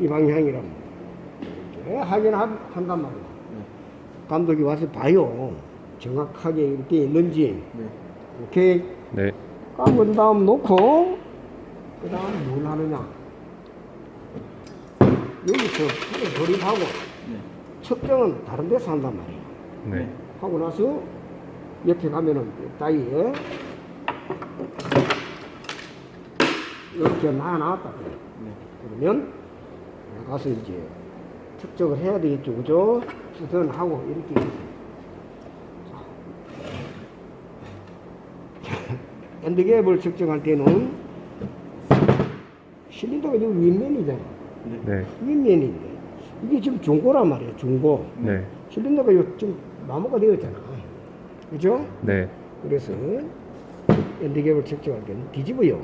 이 방향이라면 예, 확인 한단 말이야. 감독이 와서 봐요. 정확하게 이렇게 있는지. 네. 오케이. 네. 감은 다음 놓고 그 다음 뭘 하느냐. 여기서 조립하고 네. 측정은 다른 데서 한단 말이야. 네. 하고 나서 옆에 가면은 따위에 이렇게 놔놨다 그래. 네. 그러면 가서 이제 측정을 해야 되겠죠 그죠? 수선하고 이렇게 자. 엔드갭을 측정할 때는 실린더가 지금 윗면이잖아 네. 네. 윗면인데 이게 지금 중고란 말이야 중고 네. 실린더가 요 지금 마모가 되었잖아. 그죠? 네. 그래서 엔드갭을 측정할 때는 뒤집어요.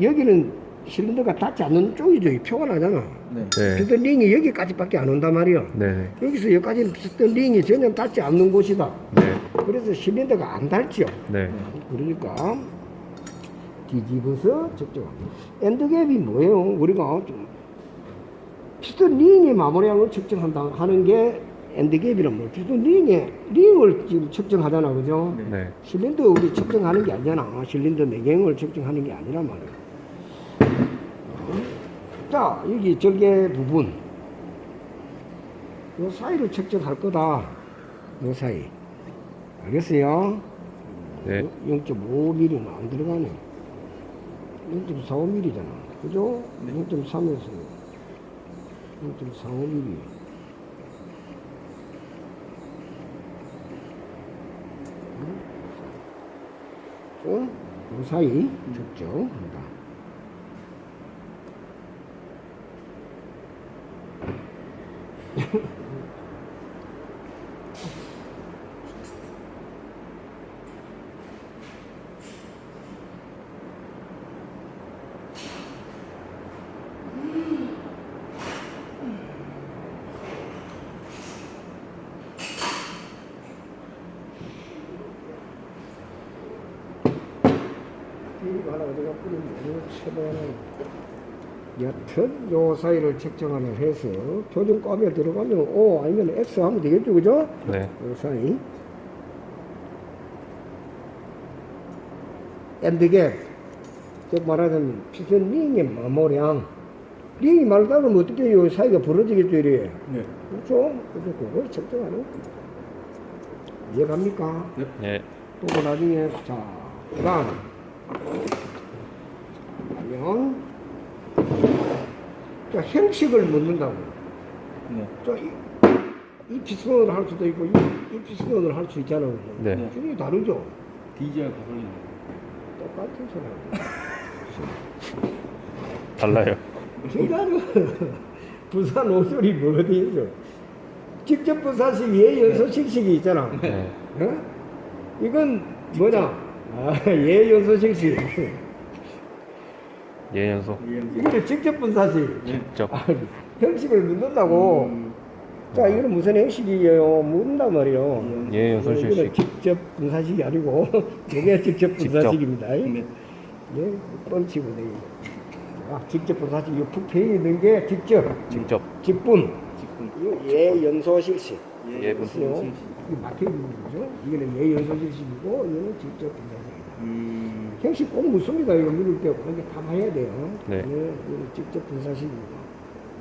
여기는 실린더가 닿지 않는 쪽이죠. 이 표가 나잖아. 네. 네. 피스톤 링이 여기까지밖에 안 온단 말이야. 네. 여기서 여기까지는 피스톤 링이 전혀 닿지 않는 곳이다. 네. 그래서 실린더가 안 닳죠. 네. 그러니까 뒤집어서 측정합니다. 엔드갭이 뭐예요? 우리가 좀 피스톤 링의 마모량을 측정한다 하는 게 엔드갭이란 말이에요. 피스톤 링의 링을 지금 측정하잖아, 그죠? 네. 네. 실린더 우리 측정하는 게 아니잖아. 실린더 내경을 측정하는 게 아니란 말이야. 자, 여기 절개 부분. 요 사이를 측정할 거다. 요 사이. 알겠어요? 네. 0.5mm는 안 들어가네. 0.45mm잖아. 그죠? 네. 0.3에서 0.45mm. 좀, 그 사이 측정한다. 이거 하나 어디가 뿌리면 최대한 여튼 요 사이를 측정하는 해서 표준 값에 들어가면 O 아니면 X 하면 되겠죠 그죠? 네. 요 사이 엔드갭 즉 말하자면 피선 링의 마모량 링이 말다 그러면 어떻게 요 사이가 벌어지겠죠 이래 네. 그렇죠? 그래서 그걸 측정하는 거예요. 이해갑니까? 네. 또 나중에 자 그 다음 그러면 자 형식을 묻는다고 네. 자 이 이 피스톤을 할 수도 있고 이, 이 피스톤을 할 수 있잖아요 네. 네. 줄이 다르죠 디젤 가솔린. 똑같은 소리 달라요. 진짜로 부산 오소리 뭐 어디 있어 직접 부산식 예 연소식식이 있잖아 네. 어? 이건 뭐냐 아, 예 연소식식 예연소. 이거는 직접 분사식 직접. 아, 형식을 묻는다고 음. 자 이거는 무슨 형식이에요 묻는단 말이에요 예연소 이거는 실식. 직접 분사식이 아니고 이게 직접 직접. 분사식입니다 네. 예, 뻥치고 돼 아, 직접 분사식 이 부패에 있는 게 직접 직접. 직분 직분. 이거 예연소 실식 예분. 그래요. 이게 막혀 있는 거죠 이거는 예연소실식이고 이거는 직접 분사식이다 음. 형식 꼭 묻습니다. 이거 물을 때 그렇게 감아야 돼요. 네. 이거 직접 분사식입니다.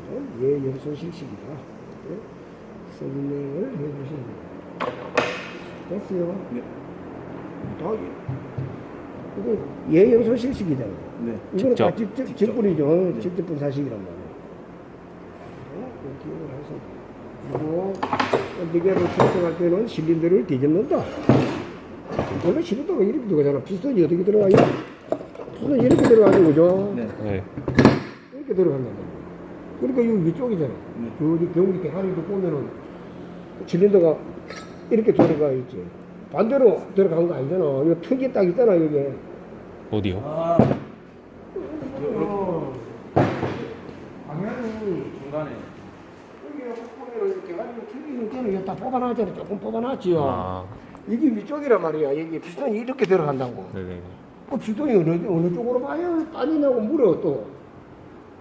그죠? 예, 연소실식이다. 네. 설명을 해주시면 됩니다. 됐어요. 네. 다 이거 예, 연소실식이잖아요. 네. 이거는 다 직접. 직접, 직분이죠. 네. 직접 분사식이란 말이에요. 어, 이거 기억을 해서. 니게를 측정할 때는 실린더를 뒤집는다. 원래 실린더가 이렇게 들어가잖아. 피스톤이 어떻게 들어가요? 피스톤이 이렇게 들어가는 거죠. 네. 네. 이렇게 말이야. 그러니까 이 위쪽이잖아. 네. 저기 경운기 대가리도 보면은 실린더가 이렇게 들어가 있지. 반대로 들어간 거 아니잖아. 이거 턱이 딱 있잖아, 여기. 어디요? 아. 어. 방향이 중간에. 여기 보면은 대가리 턱 이 있잖아. 여기 다 뽑아놨잖아. 조금 뽑아놨지요. 아. 이게 위쪽이란 말이야. 여기 피스톤이 이렇게 들어간다고. 네네. 그 피스톤이 어느, 어느 쪽으로 땀이 나고 물어 또.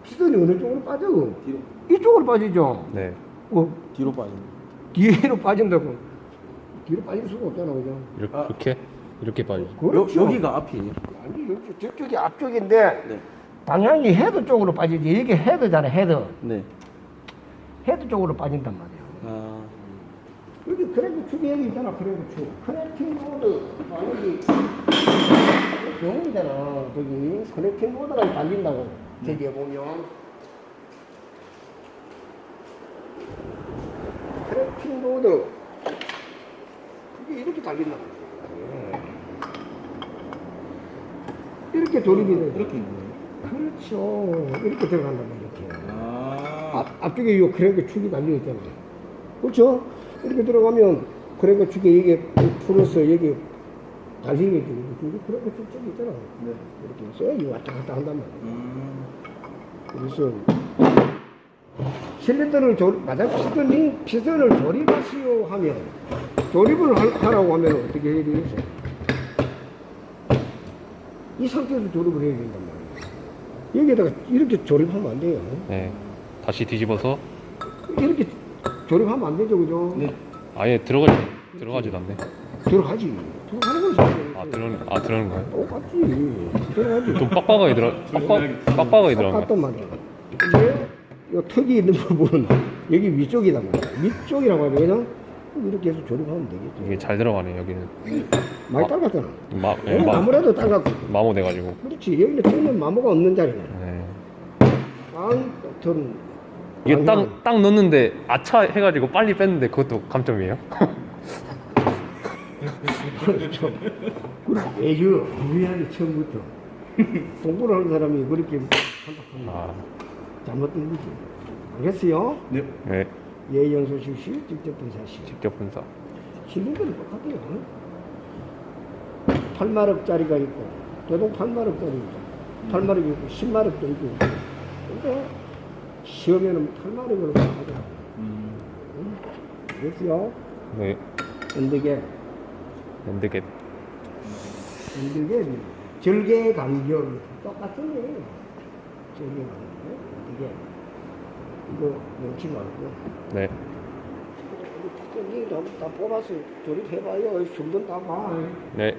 피선이 어느 쪽으로 빠져? 뒤로 이쪽으로 빠지죠. 네. 어, 뒤로 빠지는. 뒤로 빠진다고. 뒤로 빠질 수가 없잖아, 그죠? 이렇게 아. 이렇게, 이렇게 빠지죠. 그렇죠. 여, 여기가 앞이에요. 아니, 여기 저쪽이 앞쪽인데 네. 방향이 헤드 쪽으로 빠지지. 이게 헤드잖아, 헤드. 네. 헤드 쪽으로 빠진단 말이야. 아. 여기 크랭크 축이 여기 있잖아, 크랭크 축. 커넥팅 보드. 아, 여기. 병이잖아, 저기. 커넥팅 보드가 달린다고. 저기에 보면. 커넥팅 보드. 그게 이렇게 달린다고. 이렇게 조립이 돼. 이렇게 거예요. 그렇죠. 이렇게 들어간단 말이야, 이렇게. 아. 앞, 앞쪽에 이 크랭크 축이 달려 있잖아요. 그렇죠? 이렇게 들어가면 크랭크 축에 이게 풀어서 여기 달리게 돼. 이게 크랭크 축 저기 있잖아. 네. 이렇게 해서 여기 왔다 갔다 한단 말이야. 음. 그래서 실린더를 조, 맞아 피스톤이 피스톤을 조립하시오 하면 조립을 하- 하라고 하면 어떻게 해야 되겠어? 이 상태에서 조립을 해야 된단 말이야. 여기에다가 이렇게 조립하면 안 돼요. 네. 다시 뒤집어서 이렇게 조립하면 안 되죠, 그죠? 네. 아예 들어가지 들어가지도 않네. 들어가지. 들어가는 거지. 아 들어 아 들어가는 거예요? 똑같지. 들어가지. 좀 빡빡하게 들어 빡빡 빡빡하게 들어간 똑같단 거야. 말이야. 근데 이 턱이 있는 부분은 여기 위쪽이단 말이야. 위쪽이라고 하면 그냥 이렇게 해서 조립하면 되겠지. 이게 잘 들어가네 여기는. 많이 딸갔잖아. 마, 예, 마, 아무래도 딸갔고. 마모 돼가지고. 그렇지. 여기는 턱은 마모가 없는 자리네. 네. 깡, 이게 방향. 딱, 딱 넣는데 아차 해가지고 빨리 뺐는데 그것도 감점이에요? 그렇죠. 애교, 유리하게 처음부터. 공부를 하는 사람이 그렇게 하면 아, 잘못된 거지. 알겠어요? 네. 네. 예연소 실시, 직접 분사 시. 직접 분사. 실린더는 똑같아요. 8마력짜리가 있고, 대동 8마력짜리 있고, 8마력이 있고, 10마력도 있고. 근데 시험에는 8마력으로 하더라고요. 음. 알겠어요? 네. 언덕에, 엔드겟. 언덕에 절개 간격 똑같은 거예요. 절개 간격. 이게 이거 놓지 말고. 네. 여기 다, 다 뽑아서 조립해봐요. 숨좀 따봐. 네.